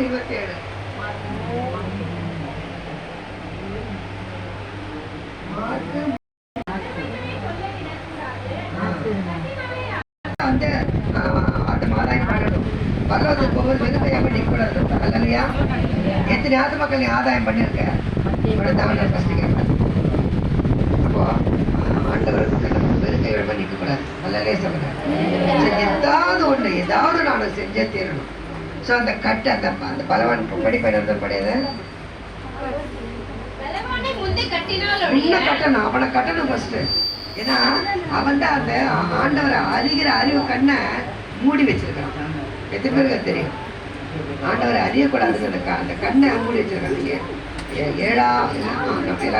இருபத்தி ஏழு மார்க்கு வந்து ஆஹ், அந்த மாதாயம் பண்ணணும் பரலோகத்துக்கு போகும்போது வெறுமையாக நிற்கக்கூடாது. அல்லையா எத்தனை ஆத்து மக்கள் நீ ஆதாயம் பண்ணியிருக்க? இவ்வளோ ஃபஸ்ட்டு கேட்பேன் அப்போ ஆண்டவர் வெறுமையோட நிற்கக்கூடாது. சொல்லுங்க? ஒன்று ஏதாவது நான் செஞ்சே தீரணும். ஸோ அந்த கட்டு அந்த அந்த பலவன் படையது கட்டினால் உன்னை ஒழிய கட்டணும் அவனை கட்டணும் ஃபர்ஸ்ட் ஏன்னா அவன் தான் அந்த ஆண்டவரை அறிகிற அறிவு கண்ணை மூடி வச்சிருக்கான். எத்தனை பேருக்கு தெரியும்? ஆண்டவரை அறியக்கூடாதுங்க அந்த கண்ணை மூடி வச்சிருக்காங்க ஏழா நம்ம